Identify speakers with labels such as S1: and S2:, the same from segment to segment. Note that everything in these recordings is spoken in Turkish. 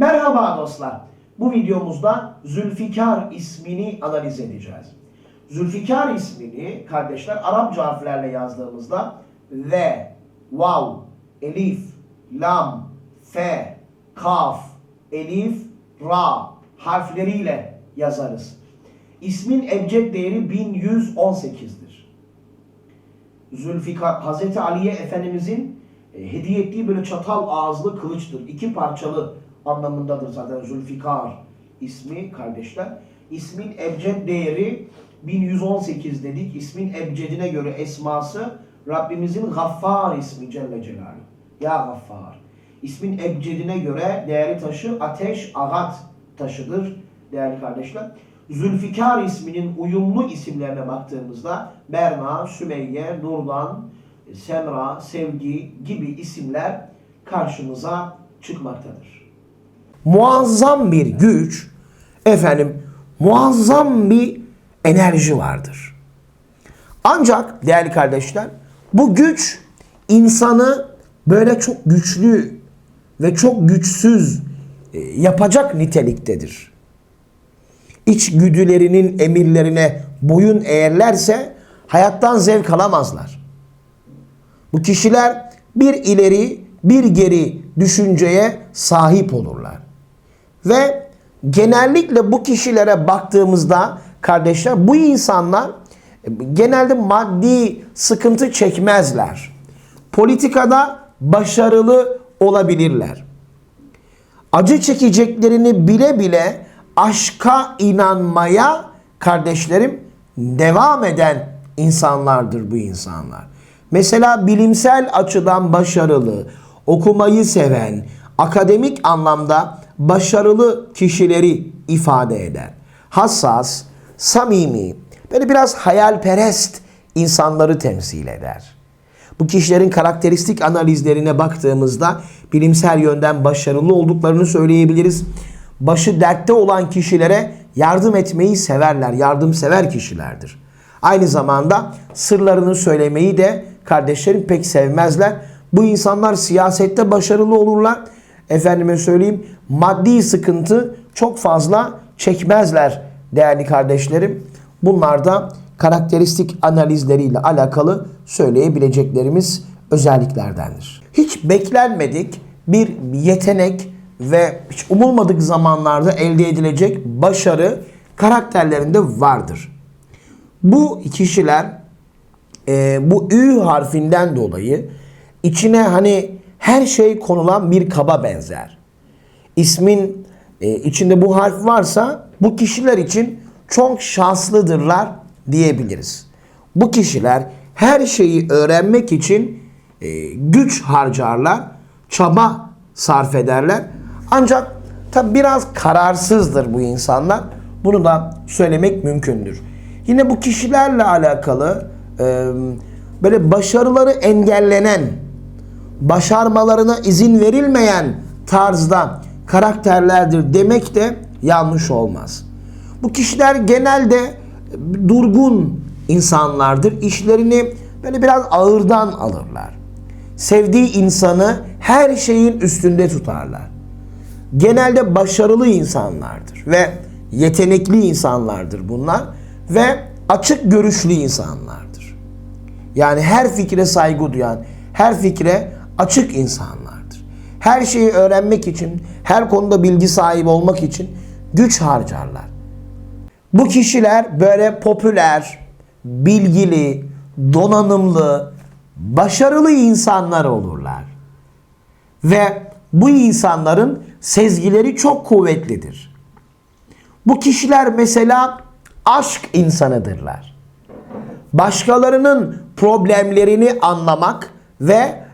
S1: Merhaba dostlar. Bu videomuzda Zülfikar ismini analiz edeceğiz. Zülfikar ismini kardeşler Arapça harflerle yazdığımızda ve, vav, elif, lam, fe, kaf, elif, ra harfleriyle yazarız. İsmin ebced değeri 1118'dir. Zülfikar, Hazreti Ali'ye Efendimizin e, hediye ettiği böyle çatal ağızlı kılıçtır. İki parçalı anlamındadır zaten Zülfikar ismi kardeşler. İsmin ebced değeri 1118 dedik. İsmin ebcedine göre esması Rabbimizin Gaffar ismi Celle Celaluhu. Ya Gaffar. İsmin ebcedine göre değerli taşı ateş, agat taşıdır değerli kardeşler. Zülfikar isminin uyumlu isimlerine baktığımızda Berna, Sümeyye, Nurdan, Semra, Sevgi gibi isimler karşımıza çıkmaktadır. Muazzam bir güç, efendim muazzam bir enerji vardır. Ancak değerli kardeşler bu güç insanı böyle çok güçlü ve çok güçsüz e, yapacak niteliktedir. İçgüdülerinin emirlerine boyun eğerlerse hayattan zevk alamazlar. Bu kişiler bir ileri bir geri düşünceye sahip olurlar. Ve genellikle bu kişilere baktığımızda kardeşler bu insanlar e, genelde maddi sıkıntı çekmezler. Politikada başarılı olabilirler. Acı çekeceklerini bile bile aşka inanmaya kardeşlerim devam eden insanlardır bu insanlar. Mesela bilimsel açıdan başarılı, okumayı seven, akademik anlamda başarılı kişileri ifade eder. Hassas, samimi, böyle biraz hayalperest insanları temsil eder. Bu kişilerin karakteristik analizlerine baktığımızda bilimsel yönden başarılı olduklarını söyleyebiliriz. Başı dertte olan kişilere yardım etmeyi severler, yardımsever kişilerdir. Aynı zamanda sırlarını söylemeyi de kardeşlerim pek sevmezler. Bu insanlar siyasette başarılı olurlar. Efendime söyleyeyim maddi sıkıntı çok fazla çekmezler değerli kardeşlerim. Bunlar da karakteristik analizleriyle alakalı söyleyebileceklerimiz özelliklerdendir. Hiç beklenmedik bir yetenek ve hiç umulmadık zamanlarda elde edilecek başarı karakterlerinde vardır. Bu kişiler e, bu Ü harfinden dolayı içine hani her şey konulan bir kaba benzer. İsmin e, içinde bu harf varsa bu kişiler için çok şanslıdırlar diyebiliriz. Bu kişiler her şeyi öğrenmek için e, güç harcarlar, çaba sarf ederler. Ancak tabi biraz kararsızdır bu insanlar. Bunu da söylemek mümkündür. Yine bu kişilerle alakalı e, böyle başarıları engellenen, başarmalarına izin verilmeyen tarzda karakterlerdir demek de yanlış olmaz. Bu kişiler genelde durgun insanlardır. İşlerini böyle biraz ağırdan alırlar. Sevdiği insanı her şeyin üstünde tutarlar. Genelde başarılı insanlardır ve yetenekli insanlardır bunlar ve açık görüşlü insanlardır. Yani her fikre saygı duyan, her fikre açık insanlardır. Her şeyi öğrenmek için, her konuda bilgi sahibi olmak için güç harcarlar. Bu kişiler böyle popüler, bilgili, donanımlı, başarılı insanlar olurlar. Ve bu insanların sezgileri çok kuvvetlidir. Bu kişiler mesela aşk insanıdırlar. Başkalarının problemlerini anlamak ve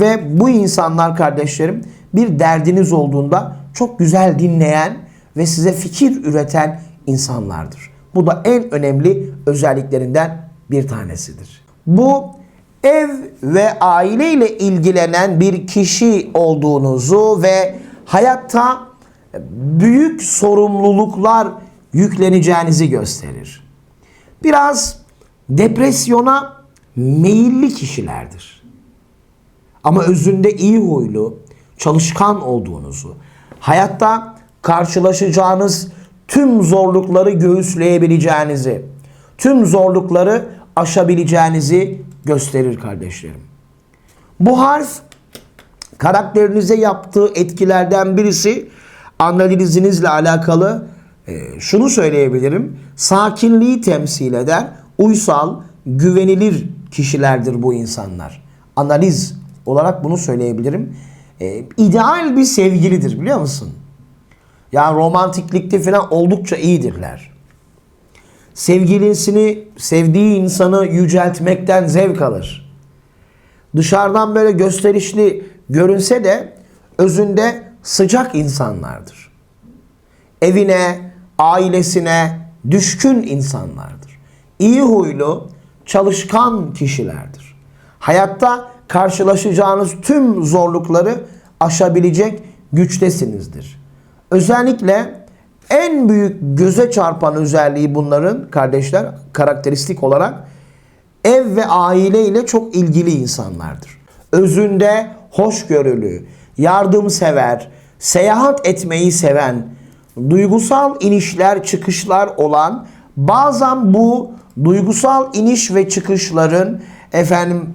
S2: Ve bu insanlar kardeşlerim bir derdiniz olduğunda çok güzel dinleyen ve size fikir üreten insanlardır. Bu da en önemli özelliklerinden bir tanesidir. Bu ev ve aile ile ilgilenen bir kişi olduğunuzu ve hayatta büyük sorumluluklar yükleneceğinizi gösterir. Biraz depresyona meyilli kişilerdir. Ama özünde iyi huylu, çalışkan olduğunuzu, hayatta karşılaşacağınız tüm zorlukları göğüsleyebileceğinizi, tüm zorlukları aşabileceğinizi gösterir kardeşlerim. Bu harf karakterinize yaptığı etkilerden birisi analizinizle alakalı e, şunu söyleyebilirim. Sakinliği temsil eder. Uysal, güvenilir kişilerdir bu insanlar. Analiz olarak bunu söyleyebilirim. E, ideal bir sevgilidir biliyor musun? Yani romantiklikte falan oldukça iyidirler. Sevgilisini, sevdiği insanı yüceltmekten zevk alır. Dışarıdan böyle gösterişli görünse de özünde sıcak insanlardır. Evine, ailesine düşkün insanlardır. İyi huylu, çalışkan kişilerdir. Hayatta karşılaşacağınız tüm zorlukları aşabilecek güçtesinizdir. Özellikle en büyük göze çarpan özelliği bunların kardeşler karakteristik olarak ev ve aile ile çok ilgili insanlardır. Özünde hoşgörülü, yardımsever, seyahat etmeyi seven, duygusal inişler çıkışlar olan bazen bu duygusal iniş ve çıkışların efendim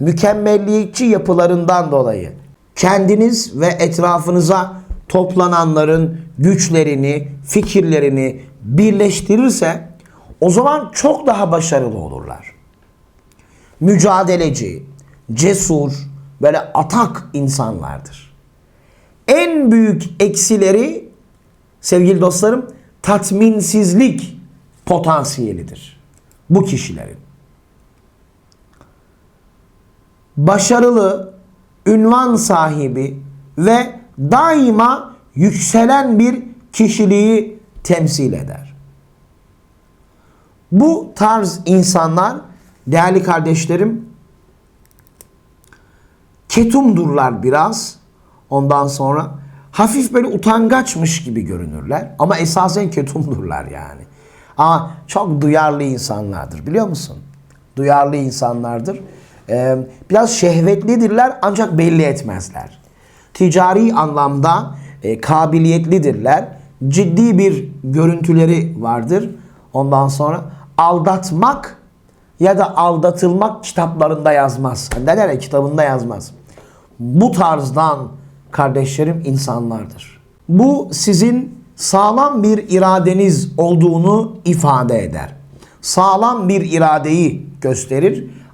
S2: Mükemmelliyetçi yapılarından dolayı. Kendiniz ve etrafınıza toplananların güçlerini, fikirlerini birleştirirse o zaman çok daha başarılı olurlar. Mücadeleci, cesur, böyle atak insanlardır. En büyük eksileri sevgili dostlarım tatminsizlik potansiyelidir bu kişilerin. Başarılı, ünvan sahibi ve daima yükselen bir kişiliği temsil eder. Bu tarz insanlar değerli kardeşlerim ketumdurlar biraz. Ondan sonra hafif böyle utangaçmış gibi görünürler ama esasen ketumdurlar yani. Ama çok duyarlı insanlardır biliyor musun? Duyarlı insanlardır. Ee, biraz şehvetlidirler ancak belli etmezler. Ticari anlamda e, kabiliyetlidirler. Ciddi bir görüntüleri vardır. Ondan sonra aldatmak ya da aldatılmak kitaplarında yazmaz. Hani derler kitabında yazmaz. Bu tarzdan kardeşlerim insanlardır. Bu sizin sağlam bir iradeniz olduğunu ifade eder. Sağlam bir iradeyi gösterir.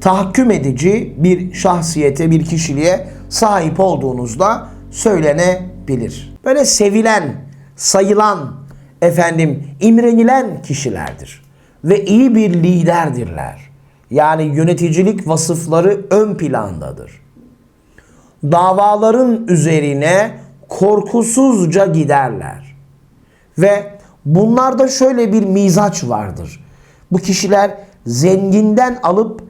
S2: Tahakküm edici bir şahsiyete, bir kişiliğe sahip olduğunuzda söylenebilir. Böyle sevilen, sayılan, efendim imrenilen kişilerdir ve iyi bir liderdirler. Yani yöneticilik vasıfları ön plandadır. Davaların üzerine korkusuzca giderler. Ve bunlarda şöyle bir mizaç vardır. Bu kişiler zenginden alıp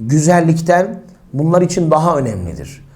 S2: güzellikten bunlar için daha önemlidir.